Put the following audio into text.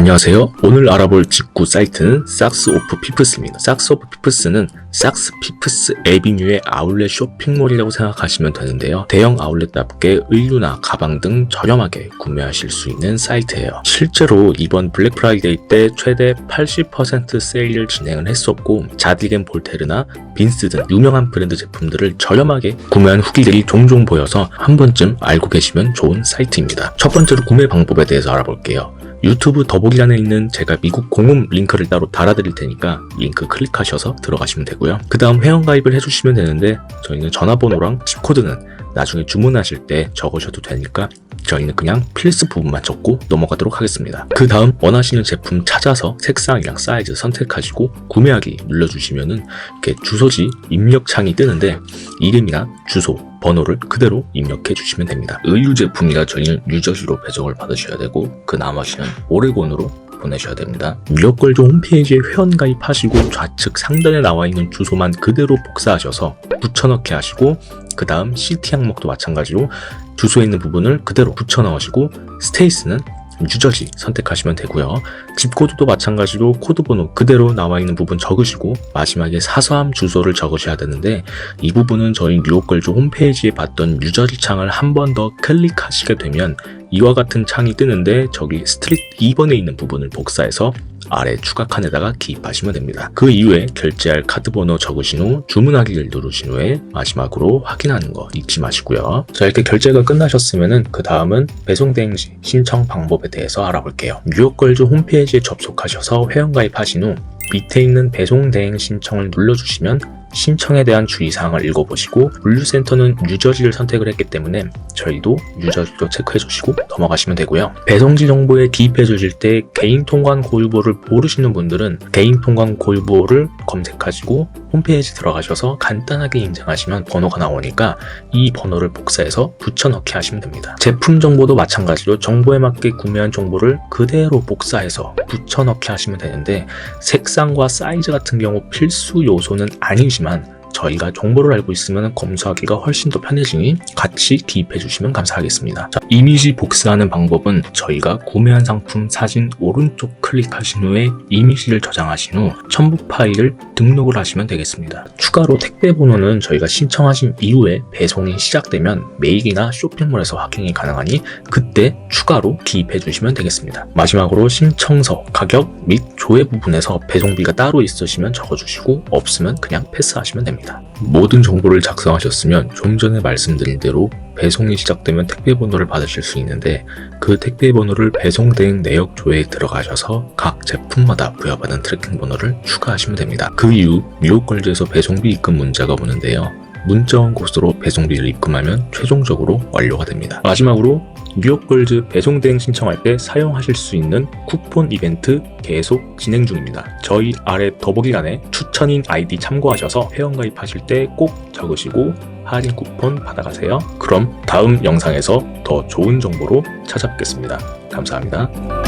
안녕하세요. 오늘 알아볼 직구 사이트는 삭스 오프 피프스입니다. 삭스 오프 피프스는 삭스 피프스 에비뉴의 아울렛 쇼핑몰이라고 생각하시면 되는데요. 대형 아울렛답게 의류나 가방 등 저렴하게 구매하실 수 있는 사이트예요. 실제로 이번 블랙 프라이데이 때 최대 80% 세일을 진행을 했었고 자디겐 볼테르나 빈스 등 유명한 브랜드 제품들을 저렴하게 구매한 후기들이 종종 보여서 한 번쯤 알고 계시면 좋은 사이트입니다. 첫 번째로 구매 방법에 대해서 알아볼게요. 유튜브 더보기란에 있는 제가 미국 공홈 링크를 따로 달아드릴 테니까 링크 클릭하셔서 들어가시면 되고요. 그 다음 회원가입을 해주시면 되는데 저희는 전화번호랑 칩코드는 나중에 주문하실 때 적으셔도 되니까 저희는 그냥 필수 부분만 적고 넘어가도록 하겠습니다. 그 다음 원하시는 제품 찾아서 색상이랑 사이즈 선택하시고 구매하기 눌러주시면은 이렇게 주소지 입력창이 뜨는데 이름이나 주소, 번호를 그대로 입력해 주시면 됩니다. 의류 제품이라 저희는 뉴저지로 배송을 받으셔야 되고 그 나머지는 오레곤으로 보내셔야 됩니다. 뉴욕걸조 홈페이지에 회원 가입하시고 좌측 상단에 나와 있는 주소만 그대로 복사하셔서 붙여넣기 하시고 그 다음 CT 항목도 마찬가지로 주소에 있는 부분을 그대로 붙여 넣으시고 스테이스는 유저지 선택하시면 되고요. 집코드도 마찬가지로 코드 번호 그대로 나와 있는 부분 적으시고 마지막에 사서함 주소를 적으셔야 되는데 이 부분은 저희 뉴욕걸조 홈페이지에 봤던 유저지 창을 한 번 더 클릭하시게 되면 이와 같은 창이 뜨는데 저기 스트릿 2번에 있는 부분을 복사해서 아래 추가 칸에다가 기입하시면 됩니다. 그 이후에 결제할 카드 번호 적으신 후 주문하기를 누르신 후에 마지막으로 확인하는 거 잊지 마시고요. 자 이렇게 결제가 끝나셨으면은 그 다음은 배송 대행 시 신청 방법에 대해서 알아볼게요. 뉴욕걸즈 홈페이지에 접속하셔서 회원 가입하신 후 밑에 있는 배송 대행 신청을 눌러주시면 신청에 대한 주의사항을 읽어보시고 물류센터는 유저지를 선택을 했기 때문에 저희도 유저지도 체크해 주시고 넘어가시면 되고요. 배송지 정보에 기입해 주실 때 개인 통관 고유보를 모르시는 분들은 개인 통관 고유보를 검색하시고 홈페이지 들어가셔서 간단하게 인증하시면 번호가 나오니까 이 번호를 복사해서 붙여넣기 하시면 됩니다. 제품 정보도 마찬가지로 정보에 맞게 구매한 정보를 그대로 복사해서 붙여넣기 하시면 되는데 색상과 사이즈 같은 경우 필수 요소는 아니 지만 저희가 정보를 알고 있으면 검수하기가 훨씬 더 편해지니 같이 기입해 주시면 감사하겠습니다. 자, 이미지 복사하는 방법은 저희가 구매한 상품 사진 오른쪽 클릭하신 후에 이미지를 저장하신 후 첨부 파일을 등록을 하시면 되겠습니다. 추가로 택배 번호는 저희가 신청하신 이후에 배송이 시작되면 메일이나 쇼핑몰에서 확인이 가능하니 그때 추가로 기입해 주시면 되겠습니다. 마지막으로 신청서, 가격 및 조회 부분에서 배송비가 따로 있으시면 적어주시고 없으면 그냥 패스하시면 됩니다. 모든 정보를 작성하셨으면 좀 전에 말씀드린 대로 배송이 시작되면 택배 번호를 받으실 수 있는데 그 택배 번호를 배송 대행 내역 조회에 들어가셔서 각 제품마다 부여받은 트래킹 번호를 추가하시면 됩니다. 그 이후 뉴욕 걸즈에서 배송비 입금 문자가 오는데요. 문자원 곳으로 배송비를 입금하면 최종적으로 완료가 됩니다. 마지막으로 뉴욕걸즈 배송 대행 신청할 때 사용하실 수 있는 쿠폰 이벤트 계속 진행 중입니다. 저희 아래 더보기란에 추천인 아이디 참고하셔서 회원 가입하실 때 꼭 적으시고 할인 쿠폰 받아가세요. 그럼 다음 영상에서 더 좋은 정보로 찾아뵙겠습니다. 감사합니다.